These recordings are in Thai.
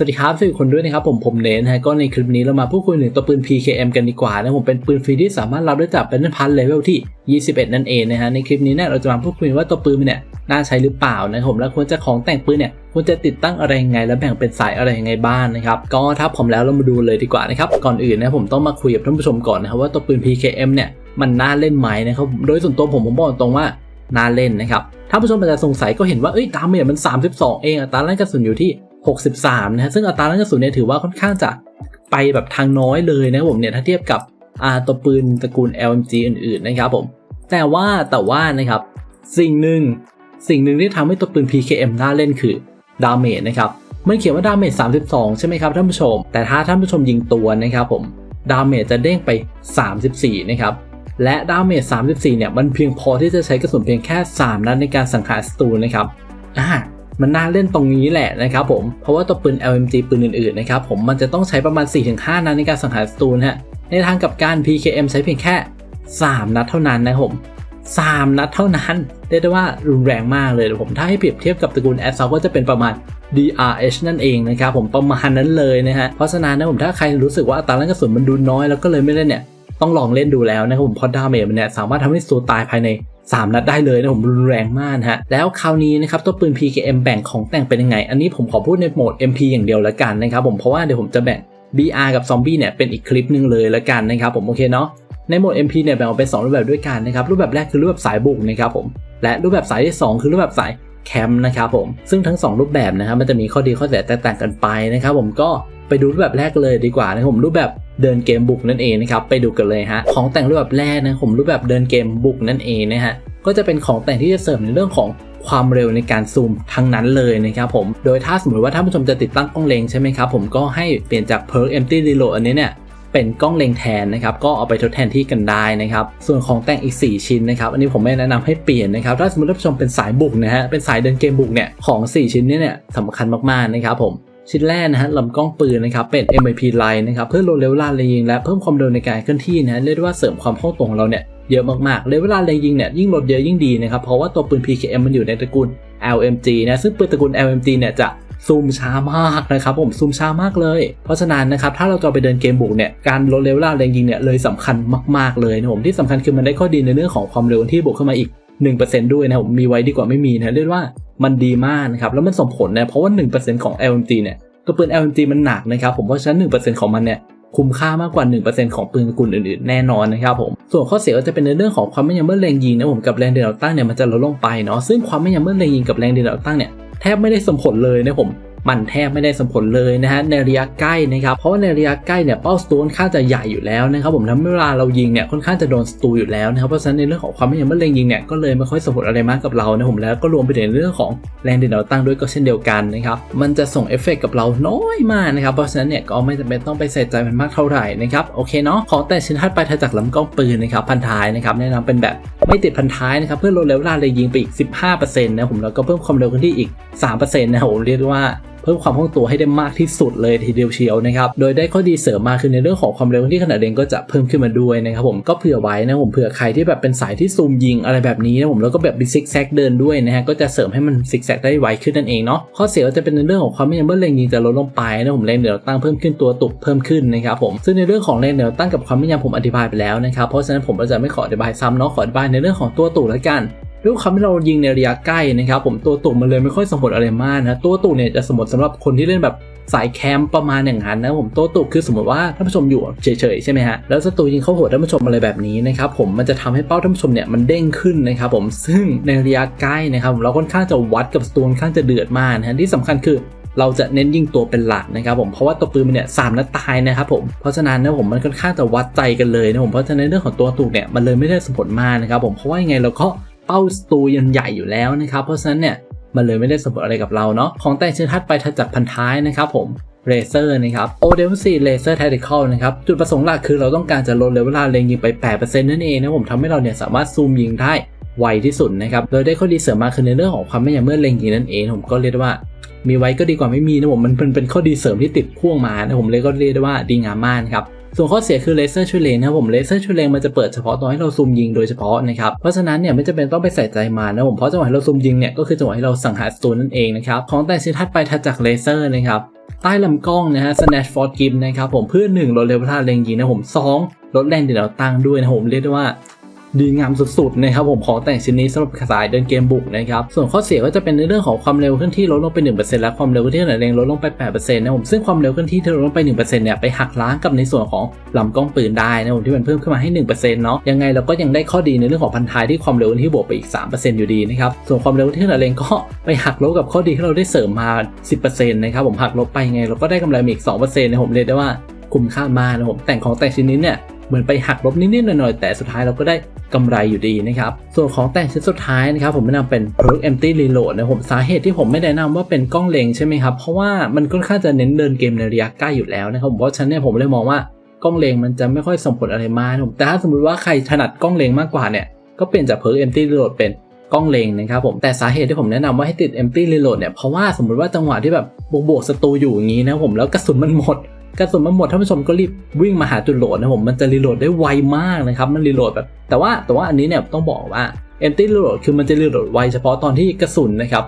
สวัสดีครับสวัสดีคนด้วยนะครับผมผมเนนนะฮะก็ในคลิปนี้เรามาพูดคุยถึงตัวปืน PKM กันดีกว่านะผมเป็นปืนฟรีที่สามารถรับได้จากเป็นพันเลเวลที่ 21 นั่นเองนะฮะในคลิปนี้เนี่ยเราจะมาพูดคุยว่าตัวปืนเนี่ยน่าใช้หรือเปล่านะผมแล้วควรจะของแต่งปืนเนี่ยควรจะติดตั้งอะไรยังไง แล้วแบ่งเป็นสายอะไรยังไงบ้างนะครับก็ถ้าผมแล้วเรามาดูเลยดีกว่านะครับก่อนอื่นนะผมต้องมาคุยกับท่านผู้ชมก่อนนะครับว่าตัวปืน PKM เนี่ยมันน่าเล่นไหมนะครับโดยส่วนตัวผมผมบอกตรงว่าน่าเล่นนะครับถ้าผู้ชมอาจจะสงสัยก็เห็นว่าเอ้ยดาเมจมัน 32 เองอัตราแรงกระสุนอยู่ที่ 63 นะฮะซึ่งอัตราแรงกระสุนเนี่ยถือว่าค่อนข้างจะไปแบบทางน้อยเลยนะผมเนี่ยถ้าเทียบกับอาตัวปืนตระกูล LMG อื่นๆนะครับผม แต่ว่าแต่ว่านะครับสิ่งหนึ่งสิ่งหนึ่งที่ทำให้ตัวปืน PKM น่าเล่นคือดาเมจนะครับมันเขียนว่าดาเมจ32 ใช่ไหมครับท่านผู้ชม แต่ถ้าท่านผู้ชมยิงตัวนะครับผมดาเมจจะเด้งไป 34 นะครับ และดาเมจ34 เนี่ยมันเพียงพอที่จะใช้กระสุนเพียงแค่ 3 นัดในการสังหารศัตรูนะครับอ่า มันน่าเล่นตรงนี้แหละนะครับผม เพราะว่าตัวปืน LMG ปืนอื่นๆนะครับผมมันจะต้องใช้ประมาณ 4-5 นัดในการสังหารศัตรูฮะ ในทางกับการ PKM ใช้เพียงแค่ 3 นัดเท่านั้นนะครับผม 3 นัดเท่านั้นเรียกได้ว่ารุนแรงมากเลยผมถ้าให้เปรียบเทียบกับตระกูล a s s a u ก็จะเป็นประมาณ DRH นั่นเองนะครับผมประมาณนั้นเลยนะฮะเพราะฉะนั้นนะผมถ้าใครรู้สึกว่าอัตราแรกระสุนมันดูน้อยแล้วก็เลยไม่เล่นเนี่ยต้องลองเล่นดูแล้วนะครับผมพราะดาเมจมันเนี่ยสามารถทำให้ตัวตายภายใน 3 นัดได้เลยนะผมรุนแรงมากนะฮะแล้วคราวนี้นะครับตัวปืน PKM แบ่งของแต่งเป็นยังไง อันนี้ผมขอพูดในโหมด MP อย่างเดียวล้วกันนะครับผมเพราะว่าเดี๋ยวผมจะแบ่ง BR กับซอมบี้เนี่ยเป็นอีกคลิปหนึ่งเลยล้วกันนะครับผมโอเคเนาะในโหมด MP เนี่ยแบ่งออกเป็น 2 รูปแบบด้วยกันนะครับรูปแบบแรกคือรูปแบบสายบุกนะครับผมและรูปแบบสายที่ 2 คือรูปแบบสายแคมป์นะครับผมซึ่งทั้ง 2 รูปแบบนะครับมันจะมีข้อดีข้อเสียแตกต่างกันไปนะครับผมก็ไปดูรูปแบบแรกเลยดีกว่านะครับผมรูปแบบ เดินเกมบุกนั่นเองนะครับไปดูกันเลยฮะของแต่งรูปแบบแรกนะผมรูปแบบเดินเกมบุกนั่นเองนะฮะก็จะเป็นของแต่งที่จะเสริมในเรื่องของความเร็วในการซูมทั้งนั้นเลยนะครับผม โดยถ้าสมมติว่าท่านผู้ชมจะติดตั้งกล้องเลงใช่ไหมครับผมก็ให้เปลี่ยนจาก Perk Empty Reload อันนี้เนี่ยเป็นกล้องเล็งแทนนะครับก็เอาไปทดแทนที่กันได้นะครับส่วนของแต่งอีก 4 ชิ้นนะครับอันนี้ผมไม่แนะนำให้เปลี่ยนนะครับถ้าสมมติท่านผู้ชมเป็นสายบุกนะฮะเป็นสายเดินเกมบุกเนี่ยของ 4 ชิ้นนี้เนี่ยสำคัญมากๆนะครับผม ชิ้นแรกนะฮะลำกล้องปืนนะครับเป็น MIP Line นะครับเพื่อลดเลเวลาเลยิงและเพิ่มความเร็วในการเคลื่อนที่นะฮะเรียกได้ว่าเสริมความคล่องตัวของเราเนี่ยเยอะมากๆเลเวลาเลยิงเนี่ยยิ่งลดเยอะยิ่งดีนะครับเพราะว่าตัวปืน PKM มันอยู่ในตระกูล LMG นะซึ่งปืนตระกูล LMG เนี่ยจะซูมช้ามากนะครับผมซูมช้ามากเลย เพราะฉะนั้นนะครับถ้าเราจะไปเดินเกมบุกเนี่ยการลดเลเวลาแรงยิงเนี่ยเลยสำคัญมากๆเลยนะผมที่สำคัญคือมันได้ข้อดีในเรื่องของความเร็วที่บวกขึ้นมาอีก 1%ด้วยนะผมมีไว้ดีกว่าไม่มีนะเรียกว่า มันดีมากนะครับแล้วมันส่งผลนะเพราะว่า 1%ของ LMG เนี่ยตัวปืน LMG มันหนักนะครับผมเพราะฉะนั้น1%ของมันเนี่ยคุ้มค่ามากกว่า 1%ของปืนกลุ่นอื่นๆ แน่นอนนะครับผม ส่วนข้อเสียก็จะเป็นในเรื่องของความไม่ยำเมื่อแรงยิงนะผมกับแรงเดินเอาตั้งเนี่ยมันจะลดลงไปเนาะซึ่งความไม่ยำเมื่อแรงยิงกับแรงเดินเอาตั้งเนี่ยแทบไม่ได้สมผลเลยนะผมมันแทบไม่ได้สมผลเลยนะฮะในระยะใกล้นะครับเพราะว่าในระยะใกล้เนี่ยเป้าสตูค่อนข้างจะใหญ่อยู่แล้วนะครับผมทำให้เวลาเรายิงเนี่ยค่อนข้างจะโดนสตูอยู่แล้วนะครับเพราะฉะนั้นในเรื่องของความไม่ยำเมื่อแรงยิงเนี่ยก็เลยไม่ค่อยสมผลอะไรมากกับเรานะผมแล้วก็รวมไปถึงเรื่องของแรงเดินเราตั้งด้วยก็เช่นเดียวกันนะครับมันจะส่งเอฟเฟกกับเราน้อยมากนะครับเพราะฉะนั้นเนี่ยก็ไม่จำเป็นต้องไปใส่ใจมันมากเท่าไหร่นะครับโอเคเนาะขอแต่ชิ้นถัดไปถัดจากลำกล้องปืนนะครับพันท้ายนะครับแนะนำเป็นแบบไม่ติดพันท้ายนะครับเพื่อลดเลเวลาเลยยิงไปอีก 15%นะผมแล้วก็เพิ่มความเร็วขึ้นที่อีก 3%นะครับผมเรียกว่า พิ่มความคล่องตัวให้ได้มากที่สุดเลยทีเดียวเชียวนะครับโดยได้ข้อดีเสริมมาคือในเรื่องของความเร็วที่ขนาดเองก็จะเพิ่มขึ้นมาด้วยนะครับผมก็เผื่อไว้นะผมเผื่อใครที่แบบเป็นสายที่ซูมยิงอะไรแบบนี้นะผมแล้วก็แบบซิกแซกเดินด้วยนะฮะก็จะเสริมให้มันซิกแซกได้ไวขึ้นนั่นเองเนาะข้อเสียก็จะเป็นในเรื่องของความไม่ยำเมื่อแรงยิงจะลดลงไปนะผมแรงเหนียวตั้งเพิ่มขึ้นตัวตุกเพิ่มขึ้นนะครับผมซึ่งในเรื่องของแรงเหนียวตั้งกับความไม่ยำผมอธิบายไปแล้วนะครับเพราะฉะนั้นผมก็จะไม่ขออธิบายซ้ำเนาะขออธิบายในเรื่องของตัวตุกแล้วกัน ด้วยความที่เรายิงในระยะใกล้นะครับผมตัวตุ่มมันเลยไม่ค่อยสมผลอะไรมากนะตัวตุ่มเนี่ยจะสมผลสำหรับคนที่เล่นแบบสายแคมป์ประมาณอย่างนั้นนะผมตัวตุ่มคือสมมติว่าท่านผู้ชมอยู่เฉยๆใช่ไหมฮะแล้วศัตรูยิงเข้าหัวท่านผู้ชมอะไรแบบนี้นะครับผมมันจะทำให้เป้าท่านผู้ชมเนี่ยมันเด้งขึ้นนะครับผมซึ่งในระยะใกล้นะครับเราค่อนข้างจะวัดกับศัตรูค่อนข้างจะเดือดมากนะที่สำคัญคือเราจะเน้นยิงตัวเป็นหลักนะครับผมเพราะว่าตัวปืนมันเนี่ยสามนัดตายนะครับผมเพราะฉะนั้นนะผมมันค่อนข้างจะวัดใจกันเลยนะผมเพราะฉะนั้นเรื่องของตัวตุกเนี่ยมันเลยไม่ได้สมผลมากนะครับผมเพราะว่ายังไงเราก็ เป้าสตูยันใหญ่อยู่แล้วนะครับ เพราะฉะนั้นเนี่ยมันเลยไม่ได้สมผลอะไรกับเราเนาะของแต่งชิ้นถัดไปถัดจากพันท้ายนะครับผมเรเซอร์นะครับโอเดมซีเลเซอร์แทติคอลนะครับ จุดประสงค์หลักคือเราต้องการจะลดเลเวลาเลงยิงไป 8%นั่นเองนะผมทำให้เราเนี่ยสามารถซูมยิงได้ไวที่สุดนะครับ โดยได้ข้อดีเสริมมาคือในเรื่องของความไม่ยำเมื่อเลงยิงนั่นเอง ผมก็เรียกว่า มีไว้ก็ดีกว่าไม่มีนะผมมันเป็นเป็นข้อดีเสริมที่ติดพ่วงมานะผมเลยก็เรียกได้ว่าดีงามมากครับ ส่วนข้อเสียคือเลเซอร์ช่วยเลงนะผมเลเซอร์ช่วยเลงมันจะเปิดเฉพาะตอนให้เราซูมยิงโดยเฉพาะนะครับเพราะฉะนั้นเนี่ยไม่จำเป็นต้องไปใส่ใจมานะผมเพราะจังหวะที่เราซูมยิงเนี่ยก็คือจังหวะที่เราสังหารศัตรูนั่นเองนะครับของแต่งชิ้นถัดไปถัดจากเลเซอร์นะครับใต้ลำกล้องนะฮะ snatch for grip นะครับผมเพื่อ1ลดเร็วท่าเล็งยิงนะผม 2 ลดแรงเดี่ยวตั้งด้วยนะผมเรียกได้ว่า ดีงามสุดๆนะครับผมของแต่งชิ้นนี้สำหรับสายเดินเกมบุกนะครับส่วนข้อเสียก็จะเป็นในเรื่องของความเร็วเคลื่อนที่ลดลงไป 1%และความเร็วเคลื่อนที่ขนาดเร่งลดลงไป 8%นะผมซึ่งความเร็วเคลื่อนที่ที่ลดลงไป 1%เนี่ยไปหักล้างกับในส่วนของลำกล้องปืนได้นะผมที่มันเพิ่มขึ้นมาให้ 1%เนาะยังไงเราก็ยังได้ข้อดีในเรื่องของพันท้ายที่ความเร็วเคลื่อนที่บวกไปอีก 3%อยู่ดีนะครับส่วนความเร็วเคลื่อนที่ขนาดเร่งก็ไปหักลบกับข้อดีที่เราได้เสริมมา 10%นะครับผมหักลบไปไงเราก็ได้กำไรอีก 2%นะผมเรียกได้ว่าคุ้มค่ามากนะผมแต่งของแต่งชิ้นนี้เนี่ย เหมือนไปหักลบนิดๆหน่อยๆแต่สุดท้ายเราก็ได้กำไรอยู่ดีนะครับ ส่วนของแต่งชิ้นสุดท้ายนะครับผมแนะนำเป็น Perk Empty Reload นะผมสาเหตุที่ผมไม่แนะนำว่าเป็นกล้องเลงใช่ไหมครับ เพราะว่ามันค่อนข้างจะเน้นเดินเกมในระยะใกล้อยู่แล้วนะครับเพราะฉะนั้นเนี่ยผมเลยมองว่ากล้องเลงมันจะไม่ค่อยส่งผลอะไรมากผมแต่ถ้าสมมติว่าใครถนัดกล้องเลงมากกว่าเนี่ยก็เปลี่ยนจาก Perk Empty Reload เป็นกล้องเลงนะครับผมแต่สาเหตุที่ผมแนะนำว่าให้ติด Empty Reload เนี่ยเพราะว่าสมมติว่าจังหวะที่แบบบวกๆศัตรูอยู่อย่างนี้นะผมแล้วกระสุนมันหมด กระสุนมันหมดท่านผู้ชมก็รีบวิ่งมาหาจุดโหลดนะผมมันจะรีโหลดได้ไวมากนะครับมันรีโหลดแบบแต่ว่าแต่ว่าอันนี้เนี่ยต้องบอกว่า empty reload คือมันจะรีโหลดไวเฉพาะตอนที่กระสุนนะครับ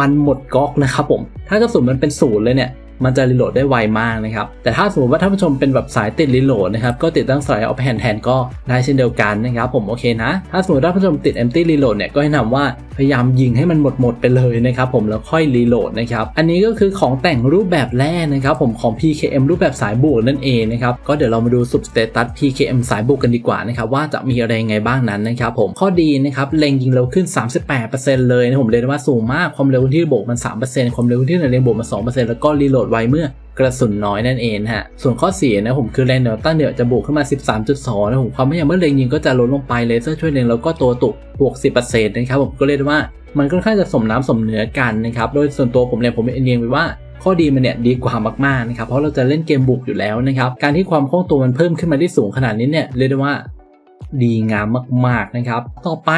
มันหมดก๊อกนะครับผมถ้ากระสุนมันเป็นศูนย์เลยเนี่ย มันจะรีโหลดได้ไวมากนะครับ แต่ถ้าสมมติว่าท่านผู้ชมเป็นแบบสายติดรีโหลดนะครับ ก็ติดตั้งสายเอาไปแทนแทนก็ได้เช่นเดียวกันนะครับ ผมโอเคนะ ถ้าสมมติว่าท่านผู้ชมติด empty reload เนี่ยก็แนะนำว่าพยายามยิงให้มันหมดหมดไปเลยนะครับ ผมแล้วค่อยรีโหลดนะครับ อันนี้ก็คือของแต่งรูปแบบแรกนะครับ ผมของ PKM รูปแบบสายบวกนั่นเองนะครับ ก็เดี๋ยวเรามาดูสุบสเตตัส PKM สายบวกกันดีกว่านะครับ ว่าจะมีอะไรยังไงบ้างนั้นนะครับ ผมข้อดีนะครับเล็งยิงเร็วขึ้น 38%เลยนะผมเรียกว่าสูงมากความเร็วที่บวกมัน 3%ความเร็วที่เล็งบวกมัน 2%แล้วก็รีโหลดไวเมื่อกระสุนน้อยนั่นเองฮะ ส่วนข้อเสียนะผมคือแรงเดี่ยวตั้งเดี่ยวจะบวกขึ้นมา 13.2 นะผมความไม่ยางเมื่อเล็งยิงก็จะลดลงไปเลเซอร์ช่วยเล็งแล้วก็ตัวตุกบวก 10%นะครับผมก็เรียกได้ว่ามันค่อนข้างจะสมน้ำสมเนื้อกันนะครับ โดยส่วนตัวผมเนี่ยผมเรียงไว้ว่าข้อดีมันเนี่ยดีกว่ามากๆนะครับ เพราะเราจะเล่นเกมบุกอยู่แล้วนะครับ การที่ความคล่องตัวมันเพิ่มขึ้นมาที่สูงขนาดนี้เนี่ยเรียกได้ว่าดีงามมากๆนะครับ ต่อไป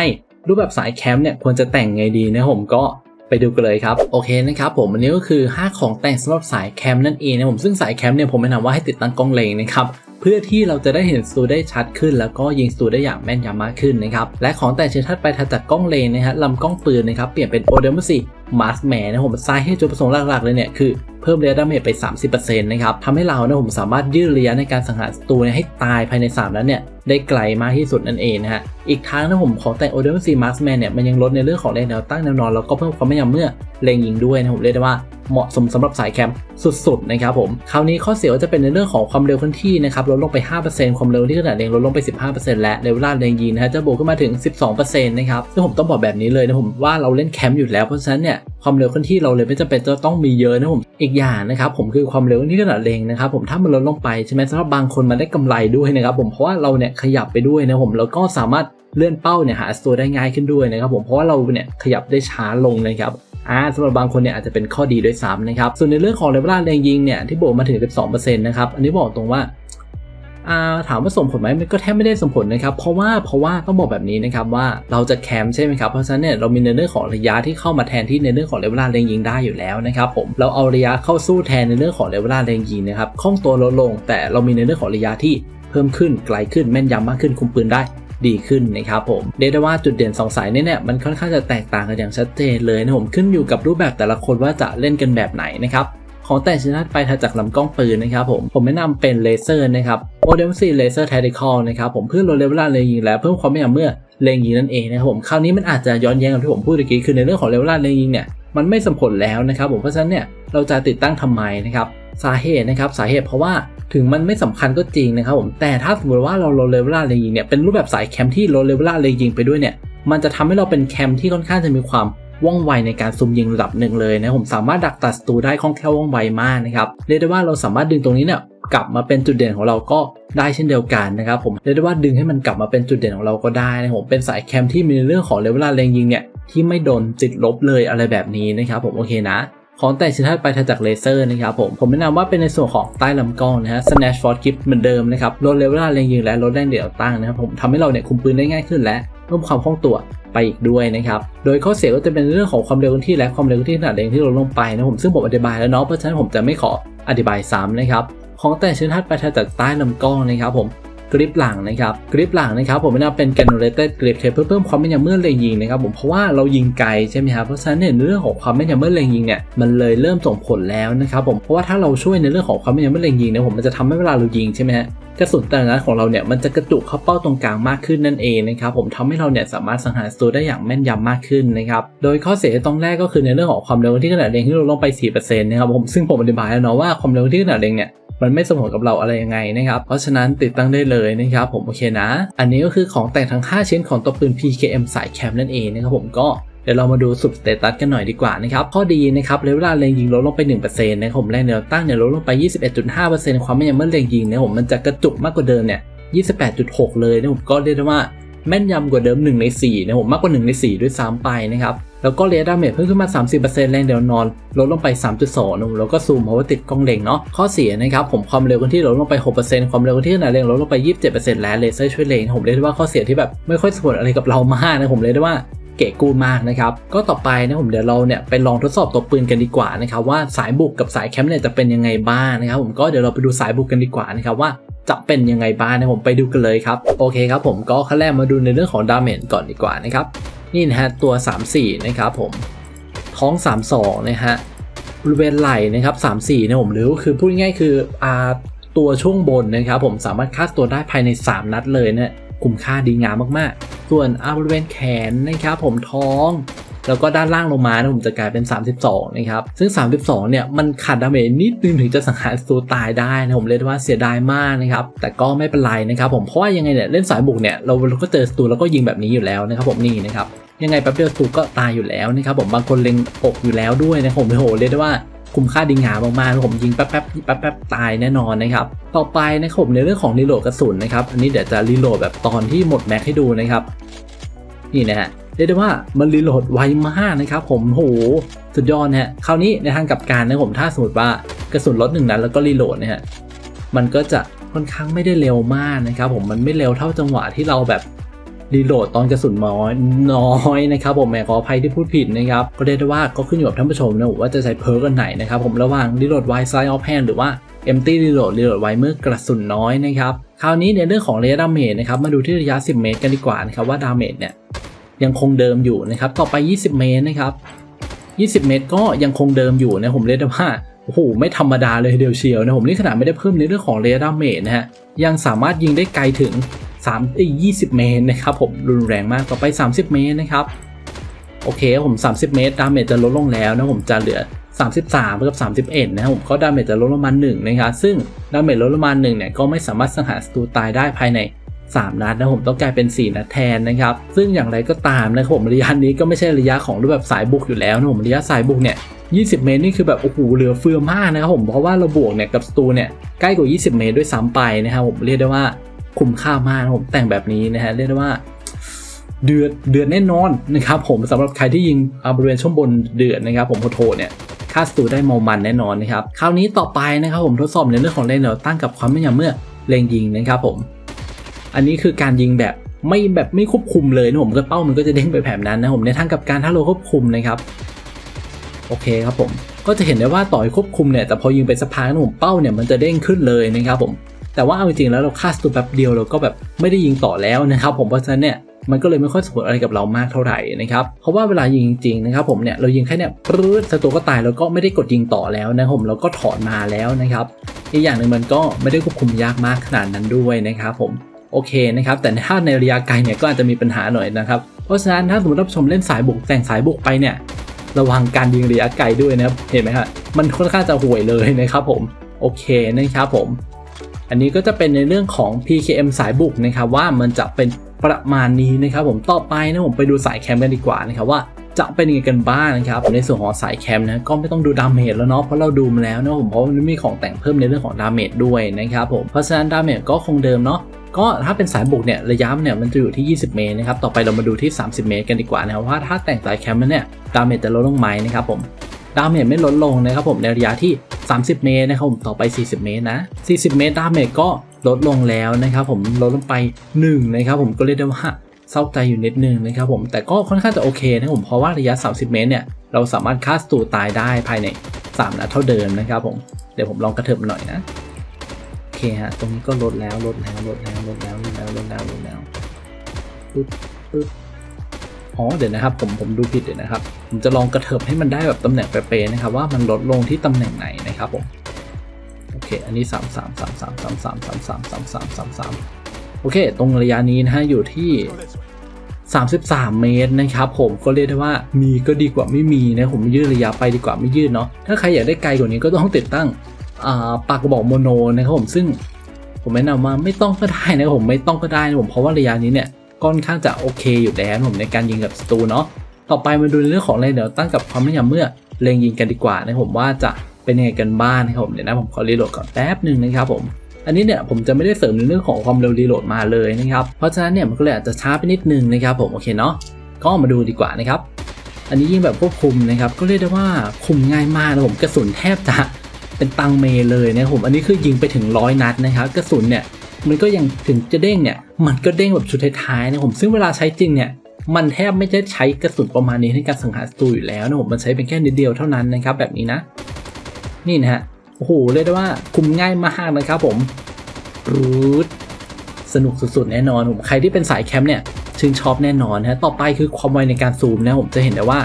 รูปแบบสายแคมป์เนี่ยควรจะแต่งไงดีนะผมก็ ไปดูกันเลยครับโอเคนะครับผมอันนี้ก็คือ 5 ของแต่งสำหรับสายแคมนั่นเองนะผมซึ่งสายแคมเนี่ยผมแนะนำว่าให้ติดตั้งกล้องเลงนะครับเพื่อที่เราจะได้เห็นสตูได้ชัดขึ้น แล้วก็ยิงสตูได้อย่างแม่นยำมากขึ้นนะครับและของแต่งชิ้นถัดไปถัดจากกล้องเลนนะฮะลำกล้องปืนนะครับเปลี่ยนเป็นโอเดมซีมาสแมนนะผมสาเหตุจุดประสงค์หลักๆเลยเนี่ยคือ พิ่มระยะดาเมจไป 30%นะครับทำให้เรานะผมสามารถยืดระยะในการสังหารศัตรูให้ตายภายใน 3 นั้นเนี่ยได้ไกลมากที่สุดนั่นเองนะฮะ อีกทางนะผมของแต่งโอเดมซีมาร์สแมนเนี่ยมันยังลดในเรื่องของแรงแนวตั้งแนวนอน แล้วก็เพิ่มความแม่นยำเมื่อเล็งยิงด้วยนะผมเรียกได้ว่าเหมาะสมสำหรับสายแคมป์สุดๆนะครับผม คราวนี้ข้อเสียก็จะเป็นในเรื่องของความเร็วเคลื่อนที่นะครับลดลงไป 5%ความเร็วที่ขนาดเร่งลดลงไป 15%และในเวลาเร่งยิงนะฮะจะบวกขึ้นมาถึง 12%นะครับซึ่งผมต้องบอกแบบนี้เลยนะผมว่าเราเล่นแคมป์อยู่แล้วเพราะฉะนั้นเนี่ยความเร็วเคลื่อนที่เราเลยไม่จำเป็นจะต้องมีเยอะนะผมอีกอย่างนะครับผมคือความเร็วที่ขนาดเร็งนะครับผมถ้ามันลดลงไปใช่ไหมสำหรับบางคนมันได้กำไรด้วยนะครับผมเพราะว่าเราเนี่ยขยับไปด้วยนะผมแล้วก็สามารถเลื่อนเป้าเนี่ยหาตัวได้ง่ายขึ้นด้วยนะครับผมเพราะว่าเราเนี่ยขยับได้ช้าลงนะครับอ่าสำหรับบางคนเนี่ยอาจจะเป็นข้อดีด้วยซ้ำนะครับส่วนในเรื่องของเลเวลแรงยิงเนี่ยที่บวกมาถึง 12%นะครับอันนี้บอกตรงว่า ถามว่าส่งผลไหมมันก็แทบไม่ได้ส่งผลนะครับ เพราะว่าเพราะว่าต้องบอกแบบนี้นะครับว่าเราจะแคมป์ใช่ไหมครับเพราะฉะนั้นเนี่ยเรามีในเรื่องของระยะที่เข้ามาแทนที่ในเรื่องของเลเวลแรงยิงได้อยู่แล้วนะครับผมเราเอาระยะเข้าสู้แทนในเรื่องของเลเวลแรงยิงนะครับคล่องตัวลดลง แต่เรามีในเรื่องของระยะที่เพิ่มขึ้นไกลขึ้นแม่นยำมากขึ้นคุมปืนได้ดีขึ้นนะครับผมเรียกได้ว่าจุดเด่นสงสายนี้เนี่ยมันค่อนข้างจะแตกต่างกันอย่างชัดเจนเลยนะผมขึ้นอยู่กับรูปแบบแต่ละคนว่าจะเล่นกันแบบไหนนะครับ ของแต่ชนิดไปถัดจากลำกล้องปืนนะครับผมผมแนะนำเป็นเลเซอร์นะครับโอเดมซีเลเซอร์แทติคอลนะครับผมเพื่อลดเลเวลเลงยิงและเพิ่มความแม่นยำเมื่อเลงยิงนั่นเองนะครับผมคราวนี้มันอาจจะย้อนแย้งกับที่ผมพูดเมื่อกี้คือในเรื่องของเลเวลเลงยิงเนี่ยมันไม่สมผลแล้วนะครับผมเพราะฉะนั้นเนี่ยเราจะติดตั้งทำไมนะครับสาเหตุนะครับสาเหตุเพราะว่าถึงมันไม่สำคัญก็จริงนะครับผมแต่ถ้าสมมติว่าเราโรเลเวลเลงยิงเนี่ยเป็นรูปแบบสายแคมที่โรเลเวลเลงยิงไปด้วยเนี่ยมันจะทำให้เราเป็นแคมที่ค่อนข้างจะมีความ ว่องไวในการซุ่มยิงระดับหนึ่งเลยนะผมสามารถดักตัดศัตรูได้คล่องแคล่วว่องไวมากนะครับเรียกได้ว่าเราสามารถดึงตรงนี้เนี่ยกลับมาเป็นจุดเด่นของเราก็ได้เช่นเดียวกันนะครับผมเรียกได้ว่าดึงให้มันกลับมาเป็นจุดเด่นของเราก็ได้นะผมเป็นสายแคมที่มีเรื่องของเลเวลาเลงยิงเนี่ยที่ไม่โดนจิตลบเลยอะไรแบบนี้นะครับผมโอเคนะของแต่ชิ้นถัดไปถัดจากเลเซอร์นะครับผม ผมแนะนำว่าเป็นในส่วนของใต้ลำกล้องนะฮะ snatch for grip เหมือนเดิมนะครับ ลดเลเวลแรงยิงและลดแรงเดี่ยวตั้งนะครับผมทำให้เราเนี่ยคุมปืนได้ง่ายขึ้นและ เพิ่มความคล่องตัวไปอีกด้วยนะครับ โดยข้อเสียก็จะเป็นเรื่องของความเร็วที่และความเร็วที่ขนาดเร่งที่ลดลงไปนะผมซึ่งผมอธิบายแล้วเนาะเพราะฉะนั้นผมจะไม่ขออธิบายซ้ำนะครับของแต่ชิ้นถัดไปถัดจากใต้ลำกล้องนะครับผมกริปหลังนะครับกริปหลังนะครับผมไม่น่าเป็น generated grip tape เพื่อเพิ่มความแม่นยำเมื่อเล็งยิงนะครับผมเพราะว่าเรายิงไกลใช่ไหมครับเพราะฉะนั้นเนี่ยในเรื่องของความแม่นยำเมื่อเล็งยิงเนี่ยมันเลยเริ่มส่งผลแล้วนะครับผมเพราะว่าถ้าเราช่วยในเรื่องของความแม่นยำเมื่อเล็งยิงเนี่ยผมมันจะทำให้เวลาเรายิงใช่ไหมฮะ กระสุนแต่ละนัดของเราเนี่ยมันจะกระจุกเข้าเป้าตรงกลางมากขึ้นนั่นเองนะครับผมทำให้เราเนี่ยสามารถสังหารศัตรูได้อย่างแม่นยำมากขึ้นนะครับโดยข้อเสียตรงแรกก็คือในเรื่องของความเร็วที่ขนาดเล็งที่ลดลงไป 4%นะครับผมซึ่งผมอธิบายแล้วเนาะว่าความเร็วที่ขนาดเล็งเนี่ยมันไม่สมผลกับเราอะไรยังไงนะครับ เพราะฉะนั้นติดตั้งได้เลยนะครับผมโอเคนะ อันนี้ก็คือของแต่งทั้ง 5 ชิ้นของตัวปืน PKM สายแคมนั่นเองนะครับผมก็ เดี๋ยวเรามาดูสุดสเตตัสกันหน่อยดีกว่านะครับ ข้อดีนะครับเลเวลาเล็งยิงลดลงไป 1%นะครับผมแรงแนวตั้งเนี่ยลดลงไป 21.5%ความแม่นยำเมื่อเล็งยิงเนี่ยผมมันจะกระจุกมากกว่าเดิมเนี่ย 28.6 เลยนะผมก็เรียกได้ว่าแม่นยำกว่าเดิม 1 ใน4นะผมมากกว่า 1 ใน 4 ด้วยซ้ำไปนะครับ แล้วก็เรดาร์เมจเพิ่มขึ้นมา 30%แรงเดียวนอน ลดลงไป 3.2นะผมแล้วก็ซูมเพราะว่าติดกล้องเล็งเนาะข้อเสียนะครับผมความเร็วกันที่ลดลงไป 6%ความเร็วกันที่ขนาดเล็งลดลงไป 27%และเลเซอร์ช่วยเล็งผมเรียกได้ว่าข้อเสียที่แบบไม่ค่อยสมผลอะไรกับเรามากนะผมเลยได้ว่า เก๋กูมากนะครับ ก็ต่อไปนะผมเดี๋ยวเราเนี่ยไปลองทดสอบตัวปืนกันดีกว่านะครับว่าสายบุกกับสายแคมป์เนี่ยจะเป็นยังไงบ้างนะครับผมก็เดี๋ยวเราไปดูสายบุกกันดีกว่านะครับว่าจะเป็นยังไงบ้างนะผมไปดูกันเลยครับ โอเคครับผมก็ขั้นแรกมาดูในเรื่องของดาเมจก่อนดีกว่านะครับนี่นะฮะตัว 34 นะครับผมท้อง 32 นะฮะบริเวณไหล่นะครับ 34 นะผมหรือก็คือพูดง่ายๆคืออาตัวช่วงบนนะครับผมสามารถคาดตัวได้ภายใน 3 นัดเลยนะ คุ้มค่าดีงามมากๆ ส่วนอาบริเวณแขนนะครับผมท้อง แล้วก็ด้านล่างลงมานะผมจะกลายเป็น 32 นะครับ ซึ่ง 32 เนี่ยมันขาดดาเมจนิดนึงถึงจะสังหารศัตรูตายได้นะผมเรียกว่าเสียดายมากนะครับ แต่ก็ไม่เป็นไรนะครับผมเพราะว่ายังไงเนี่ยเล่นสายบุกเนี่ยเราเราก็เจอศัตรูแล้วก็ยิงแบบนี้อยู่แล้วนะครับผมนี่นะครับยังไงแป๊บเดียวศัตรูก็ตายอยู่แล้วนะครับผมบางคนเล็งอกอยู่แล้วด้วยนะผมโอ้โหเรียกได้ว่า คุ้มค่าดีงามมากๆผมยิงแป๊บแป๊บแป๊บแป๊บตายแน่นอนนะครับต่อไปนะครับผมในเรื่องของรีโหลดกระสุนนะครับอันนี้เดี๋ยวจะรีโหลดแบบตอนที่หมดแม็กให้ดูนะครับนี่นะฮะเรียกได้ว่ามันรีโหลดไวมากนะครับผมโหสุดยอดนะฮะคราวนี้ในทางกลับการนะผมถ้าสมมติว่ากระสุนลดหนึ่งนัดแล้วก็รีโหลดนะฮะมันก็จะค่อนข้างไม่ได้เร็วมากนะครับผมมันไม่เร็วเท่าจังหวะที่เราแบบ รีโหลดตอนกระสุนน้อยน้อยนะครับผมแหมขออภัยที่พูดผิดนะครับก็เรียกได้ว่าก็ขึ้นอยู่กับท่านผู้ชมนะว่าจะใช้เพิร์กอันไหนนะครับผมระหว่างรีโหลดไวไซด์ออฟแฮนหรือว่า empty reload reload ไวเมื่อกระสุนน้อยนะครับ คราวนี้ในเรื่องของระยะดาเมจนะครับ มาดูที่ระยะ 10 เมตรกันดีกว่านะครับว่าดาเมจเนี่ยยังคงเดิมอยู่นะครับ ต่อไป 20 เมตรนะครับ 20 เมตรก็ยังคงเดิมอยู่นะผมเรียกได้ว่าโอ้โหไม่ธรรมดาเลยเดียวเชียวนะผมนี่ขนาดไม่ได้เพิ่มในเรื่องของเรดาเมจนะฮะยังสามารถยิงได้ไกลถึง 3เอ้ย20 เมตรนะครับผมรุนแรงมากต่อไป 30 เมตรนะครับ โอเคผม 30 เมตรดาเมจจะลดลงแล้วนะผมจะเหลือ 33 กับ 31 นะครับผมก็ดาเมจจะลดลงมา1นะครับซึ่งดาเมจลดลงมา1เนี่ยก็ไม่สามารถสังหารศัตรูตายได้ภายใน 3 นัดนะผมต้องกลายเป็น 4 นัดแทนนะครับ ซึ่งอย่างไรก็ตามนะครับผมระยะนี้ก็ไม่ใช่ระยะของรูปแบบสายบุกอยู่แล้วนะผมระยะสายบุกเนี่ย20 เมตรนี่คือแบบโอ้โหเหลือเฟือมากนะครับผมเพราะว่าเราบวกเนี่ยกับศัตรูเนี่ยใกล้กว่า 20 เมตรด้วยซ้ำไปนะครับผมเรียกได้ว่า คุ้มค่ามากผมแต่งแบบนี้นะฮะเรียกได้ว่าเดือดเดือดแน่นอนนะครับผมสำหรับใครที่ยิงอ่าบริเวณช่วงบนเดือดนะครับผมโทเนี่ยค่าศัตรูได้มามันแน่นอนนะครับคราวนี้ต่อไปนะครับผมทดสอบในเรื่องของแรงแนวตั้งกับความแม่นยำเมื่อเล็งยิงนะครับผม อันนี้คือการยิงแบบไม่แบบไม่ควบคุมเลยนะผมก็เป้ามันก็จะเด้งไปแบบนั้นนะผมในทางกับการถ้าเราควบคุมนะครับโอเคครับผมก็จะเห็นได้ว่าต่อยควบคุมเนี่ยแต่พอยิงไปสักพักนะผมเป้าเนี่ยมันจะเด้งขึ้นเลยนะครับผม แต่ว่าเอาจริงๆแล้วเราฆ่าศัตรูแป๊บเดียวเราก็แบบไม่ได้ยิงต่อแล้วนะครับ ผมเพราะฉะนั้นเนี่ยมันก็เลยไม่ค่อยสมผลอะไรกับเรามากเท่าไหร่นะครับ เพราะว่าเวลายิงจริงๆนะครับผมเนี่ยเรายิงแค่เนี่ยปรื๊ดศัตรูก็ตายแล้วก็ไม่ได้กดยิงต่อแล้วนะครับผมแล้วก็ถอนมาแล้วนะครับ อีกอย่างหนึ่งมันก็ไม่ได้ควบคุมยากมากขนาดนั้นด้วยนะครับผมโอเคนะครับแต่ถ้าในระยะไกลเนี่ยก็อาจจะมีปัญหาหน่อยนะครับ เพราะฉะนั้นถ้าสมมติรับชมเล่นสายบุกแต่งสายบุกไปเนี่ยระวังการยิงระยะไกลด้วยนะครับเห็นไหมฮะมันค่อนข้างจะห่วยเลยนะครับผมโอเคนะครับผม อันนี้ก็จะเป็นในเรื่องของ PKM สายบุกนะครับว่ามันจะเป็นประมาณนี้นะครับผมต่อไปนะผมไปดูสายแคมป์กันดีกว่านะครับว่าจะเป็นยังไงกันบ้างนะครับในส่วนของสายแคมป์นะก็ไม่ต้องดูดาเมจแล้วเนาะเพราะเราดูมาแล้วนะผมเพราะมันมีของแต่งเพิ่มในเรื่องของดาเมจด้วยนะครับผมเพราะฉะนั้นดาเมจก็คงเดิมเนาะก็ถ้าเป็นสายบุกเนี่ยระยะเนี่ยมันจะอยู่ที่ 20 เมตรนะครับต่อไปเรามาดูที่ 30 เมตรกันดีกว่านะครับว่าถ้าแต่งสายแคมป์แล้วเนี่ยดาเมจจะลดลงไหมนะครับผมดาเมจไม่ลดลงนะครับผมในระยะที่ 30 เมตรนะครับผมต่อไป 40 เมตรนะ 40 เมตรดาเมจก็ลดลงแล้วนะครับผมลดลงไป1นะครับผมก็เรียกได้ว่าเศร้าใจอยู่นิดนึงนะครับผมแต่ก็ค่อนข้างจะโอเคนะครับผมเพราะว่าระยะ 30 เมตรเนี่ยเราสามารถฆ่าศัตรูตายได้ภายใน3นัดเท่าเดิมนะครับผมเดี๋ยวผมลองกระเถิบหน่อยนะโอเคเคฮะตรงนี้ก็ลดแล้วลดแล้วลดแล้วลดแล้วลดแล้วลดแล้วลดแล้วปึ๊บปึ๊บ อ๋อเดี๋ยวนะครับผมผมดูผิดเดี๋ยวนะครับ ผมจะลองกระเถิบให้มันได้แบบตำแหน่งเป๊ะๆนะครับ ว่ามันลดลงที่ตำแหน่งไหนนะครับผมโอเค อันนี้ 3 3 3 3 3 3 3 3 3 3 3 3 โอเค ตรงระยะนี้นะฮะอยู่ที่ 33 เมตรนะครับผมก็เรียกได้ว่ามีก็ดีกว่าไม่มีนะผมยืดระยะไปดีกว่าไม่ยืดเนาะถ้าใครอยากได้ไกลกว่านี้ก็ต้องติดตั้งปากกระบอกโมโนนะครับผมซึ่งผมแนะนำมาไม่ต้องก็ได้นะผมไม่ต้องก็ได้นะผมเพราะว่าระยะนี้เนี่ย ค่อนข้างจะโอเคอยู่แล้วผมในการยิงกับศัตรูเนาะต่อไปมาดูเรื่องของอะไรเดี๋ยวตั้งกับความแม่นยำเมื่อเล็งยิงกันดีกว่านะผมว่าจะเป็นยังไงกันบ้างนะครับผมเดี๋ยวนะผมขอรีโหลดก่อนแป๊บหนึ่งนะครับผมอันนี้เนี่ยผมจะไม่ได้เสริมในเรื่องของความเร็วรีโหลดมาเลยนะครับเพราะฉะนั้นเนี่ยมันก็เลยอาจจะช้าไปนิดนึงนะครับผมโอเคเนาะก็มาดูดีกว่านะครับอันนี้ยิงแบบควบคุมนะครับก็เรียกได้ว่าคุมง่ายมากนะผมกระสุนแทบจะเป็นตังเมเลยนะผมอันนี้คือยิงไปถึงร้อยนัดนะครับกระสุนเนี่ย มันก็ยังถึงจะเด้งเนี่ย มันก็เด้งแบบชุดท้ายๆนะผม ซึ่งเวลาใช้จริงเนี่ย มันแทบไม่ได้ใช้กระสุนประมาณนี้ในการสังหารศัตรูอยู่แล้วนะผม มันใช้เป็นแค่นิดเดียวเท่านั้นนะครับแบบนี้นะ นี่นะฮะ โอ้โห เรียกได้ว่าคุมง่ายมากนะครับผมรูดสนุกสุดๆแน่นอนผม ใครที่เป็นสายแคมป์เนี่ยชื่นชอบแน่นอนนะต่อไปคือความไวในการซูมนะผมจะเห็นได้ว่า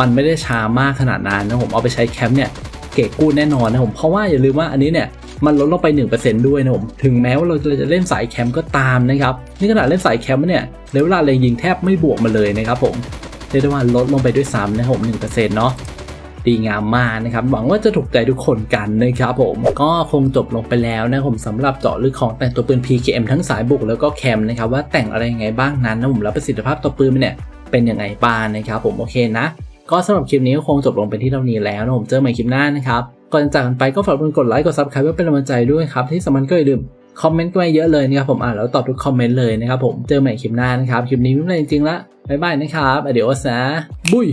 มันไม่ได้ช้ามากขนาดนั้นนะผมเอาไปใช้แคมป์เนี่ยเก๋กู้แน่นอนนะผมเพราะว่าอย่าลืมว่าอันนี้เนี่ย มันลดลงไป 1%ด้วยนะผม ถึงแม้ว่าเราจะเล่นสายแคมก็ตามนะครับนี่ขนาดเล่นสายแคมเนี่ยในเวลาเลงยิงแทบไม่บวกมาเลยนะครับผมเรียกได้ว่าลดลงไปด้วยซ้ำนะครับผม1%เนาะดีงามมากนะครับ หวังว่าจะถูกใจทุกคนกันนะครับผมก็คงจบลงไปแล้วนะผมสำหรับเจาะลึกของแต่งตัวปืน PKM ทั้งสายบุกแล้วก็แคมนะครับว่าแต่งอะไรยังไงบ้างนั้นนะผมแล้วประสิทธิภาพตัวปืนเนี่ยเป็นยังไงบ้างนะครับผมโอเคนะ ก็สำหรับคลิปนี้ก็คงจบลงเป็นที่เท่านี้แล้วนะผมเจอใหม่คลิปหน้านะครับ ก่อนจากกันไปก็ฝากกดไลค์กดซับสไครป์เพื่อเป็นกำลังใจด้วยครับ ที่สำคัญก็อย่าลืมคอมเมนต์ไว้เยอะเลยนะครับผมอ่านแล้วตอบทุกคอมเมนต์เลยนะครับผมเจอใหม่คลิปหน้านะครับ คลิปนี้ไม่เป็นไรจริงๆละบ๊ายบายนะครับอเดี๋ยวสนะบุย